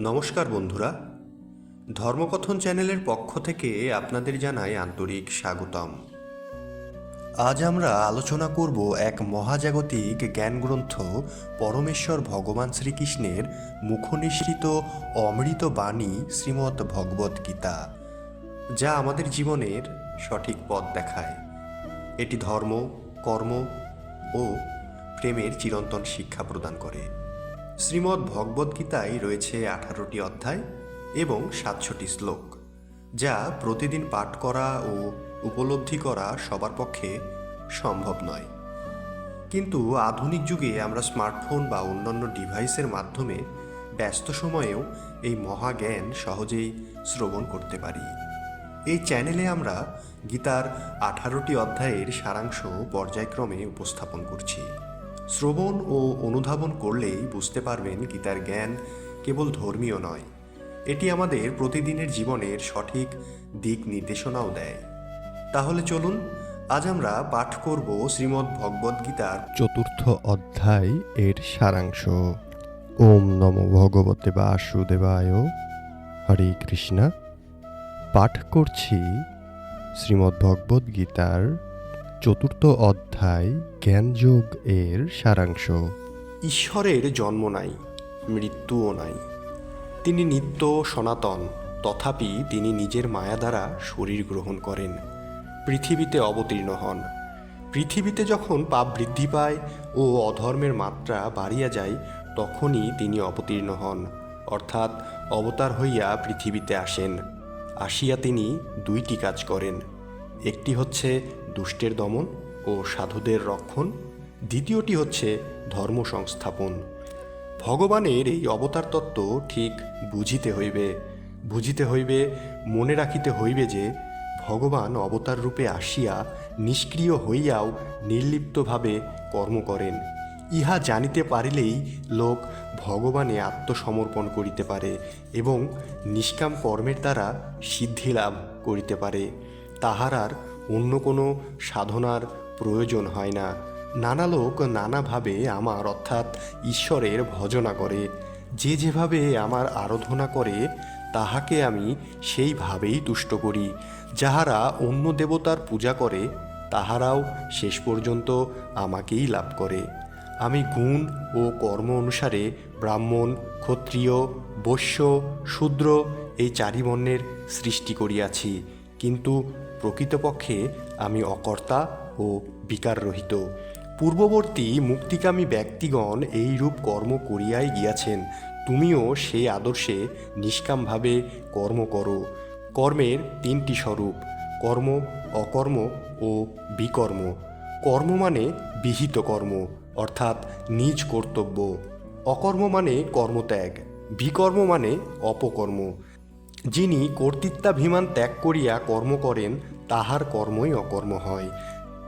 নমস্কার বন্ধুরা। ধর্মকথন চ্যানেলের পক্ষ থেকে আপনাদের জানাই আন্তরিক স্বাগতম। আজ আমরা আলোচনা করব এক মহাজাগতিক জ্ঞানগ্রন্থ পরমেশ্বর ভগবান শ্রীকৃষ্ণের মুখনিসৃত অমৃত বাণী শ্রীমদ্ ভগবদ্ গীতা, যা আমাদের জীবনের সঠিক পথ দেখায়। এটি ধর্ম, কর্ম ও প্রেমের চিরন্তন শিক্ষা প্রদান করে। শ্রীমদ্ ভগবদ্গীতায় রয়েছে আঠারোটি অধ্যায় এবং সাতশোটি শ্লোক, যা প্রতিদিন পাঠ করা ও উপলব্ধি করা সবার পক্ষে সম্ভব নয়। কিন্তু আধুনিক যুগে আমরা স্মার্টফোন বা অন্যান্য ডিভাইসের মাধ্যমে ব্যস্ত সময়েও এই মহাজ্ঞান সহজেই শ্রবণ করতে পারি। এই চ্যানেলে আমরা গীতার আঠারোটি অধ্যায়ের সারাংশ পর্যায়ক্রমে উপস্থাপন করছি। শ্রবণ ও অনুধাবন করলেই বুঝতে পারবেন গীতার জ্ঞান কেবল ধর্মীয় নয়। এটি আমাদের প্রতিদিনের জীবনের সঠিক দিক নির্দেশনাও দেয়। তাহলে চলুন, আজ আমরা পাঠ করব শ্রীমদ্ ভগবদ্গীতার চতুর্থ অধ্যায় এর সারাংশ। ওম নম ভগবতে বাসুদেবায়। হরে কৃষ্ণা। পাঠ করছি শ্রীমদ্ ভগবদ গীতার চতুর্থ অধ্যায় জ্ঞানযোগ এর সারাংশ। ঈশ্বরের জন্ম নাই, মৃত্যুও নাই। তিনি নিত্য সনাতন, তথাপি তিনি নিজের মায়া দ্বারা শরীর গ্রহণ করেন। পৃথিবীতে অবতীর্ণ হন। পৃথিবীতে যখন পাপ বৃদ্ধি পায় ও অধর্মের মাত্রা বাড়িয়া যায়, তখনই তিনি অবতীর্ণ হন, অর্থাৎ অবতার হইয়া পৃথিবীতে আসেন। আসিয়া তিনি দুইটি কাজ করেন। একটি হচ্ছে দুষ্টের দমন ও সাধুদের রক্ষণ। দ্বিতীয়টি হচ্ছে ধর্ম সংস্থাপন ভগবানের এই অবতার তত্ত্ব ঠিক বুঝিতে হইবে বুঝিতে হইবে, মনে রাখিতে হইবে যে ভগবান অবতার রূপে আসিয়া নিষ্ক্রিয় হইয়াও নির্লিপ্তভাবে কর্ম করেন। ইহা জানিতে পারিলেই লোক ভগবানে আত্মসমর্পণ করিতে পারে এবং নিষ্কাম কর্মের দ্বারা সিদ্ধি লাভ করিতে পারে। তাহার আর অন্য কোনো সাধনার প্রয়োজন হয় না। নানা লোক নানাভাবে আমার অর্থাৎ ঈশ্বরের ভজনা করে। যে যেভাবে আমার আরাধনা করে, তাহাকে আমি সেইভাবেই তুষ্ট করি। যাহারা অন্য দেবতার পূজা করে, তাহারাও শেষ পর্যন্ত আমাকেই লাভ করে। আমি গুণ ও কর্ম অনুসারে ব্রাহ্মণ, ক্ষত্রিয়, বৈশ্য, শূদ্র এই চারি বর্ণের সৃষ্টি করিয়াছি। কিন্তু প্রকৃতপক্ষে আমি অকর্তা ও বিকার রহিত পূর্ববর্তী মুক্তিকামী ব্যক্তিগণ এই রূপ কর্ম করিয়াই গিয়াছেন। তুমিও সেই আদর্শে নিষ্কামভাবে কর্ম করো। কর্মের তিনটি স্বরূপ, কর্ম, অকর্ম ও বিকর্ম। কর্ম মানে বিহিত কর্ম, অর্থাৎ নিজ কর্তব্য। অকর্ম মানে কর্মত্যাগ, বিকর্ম মানে অপকর্ম। যিনি কর্তৃত্বাভিমান ত্যাগ করিয়া কর্ম করেন, তাহার কর্মই অকর্ম হয়।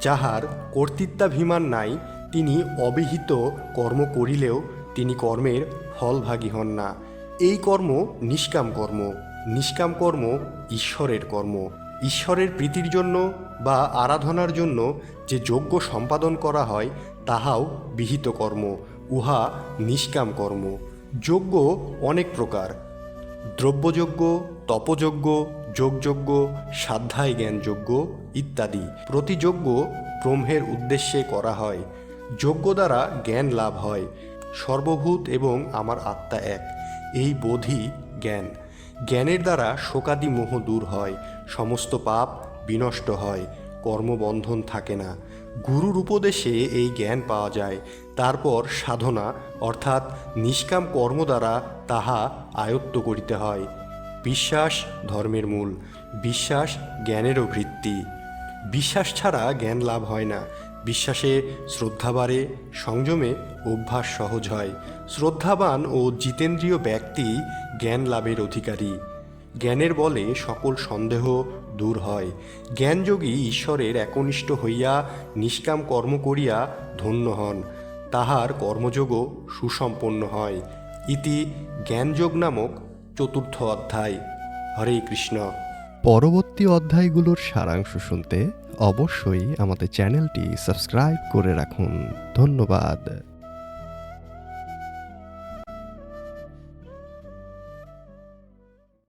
যাহার কর্তৃত্বাভিমান নাই, তিনি অবিহিত কর্ম করিলেও তিনি কর্মের ফলভাগী হন না। এই কর্ম নিষ্কাম কর্ম। নিষ্কাম কর্ম ঈশ্বরের কর্ম। ঈশ্বরের প্রীতির জন্য বা আরাধনার জন্য যে যজ্ঞ সম্পাদন করা হয়, তাহাও বিহিত কর্ম। উহা নিষ্কাম কর্ম। যজ্ঞ অনেক প্রকার। দ্রব্যযজ্ঞ, তপযজ্ঞ, যোগযজ্ঞ সাধ্যায় জ্ঞানযজ্ঞ ইত্যাদি। প্রতিযজ্ঞ ব্রহ্মের উদ্দেশ্যে করা হয়। যজ্ঞ দ্বারা জ্ঞান লাভ হয়। সর্বভূত এবং আমার আত্মা এক। এই বোধই জ্ঞান। জ্ঞানের দ্বারা শোকাদি মোহ দূর হয়। সমস্ত পাপ বিনষ্ট হয়। কর্মবন্ধন থাকে না। গুরুর উপদেশে এই জ্ঞান পাওয়া যায়। তারপর সাধনা, অর্থাৎ নিষ্কাম কর্ম দ্বারা তাহা আয়ত্ত করিতে হয়। বিশ্বাস ধর্মের মূল, বিশ্বাস জ্ঞানেরও ভিত্তি। বিশ্বাস ছাড়া জ্ঞান লাভ হয় না। বিশ্বাসে শ্রদ্ধা বাড়ে, সংযমে অভ্যাস সহজ হয়। শ্রদ্ধাবান ও জিতেন্দ্রীয় ব্যক্তি জ্ঞান লাভের অধিকারী। জ্ঞানের বলে সকল সন্দেহ দূর হয়। জ্ঞানযোগী ঈশ্বরের একনিষ্ঠ হইয়া নিষ্কাম কর্ম করিয়া ধন্য হন। তাহার কর্মযোগও সুসম্পন্ন হয়। ইতি জ্ঞানযোগ নামক চতুর্থ অধ্যায়। হরে কৃষ্ণ। পরবর্তী অধ্যায়গুলোর সারাংশ শুনতে অবশ্যই আমাদের চ্যানেলটি সাবস্ক্রাইব করে রাখুন। ধন্যবাদ।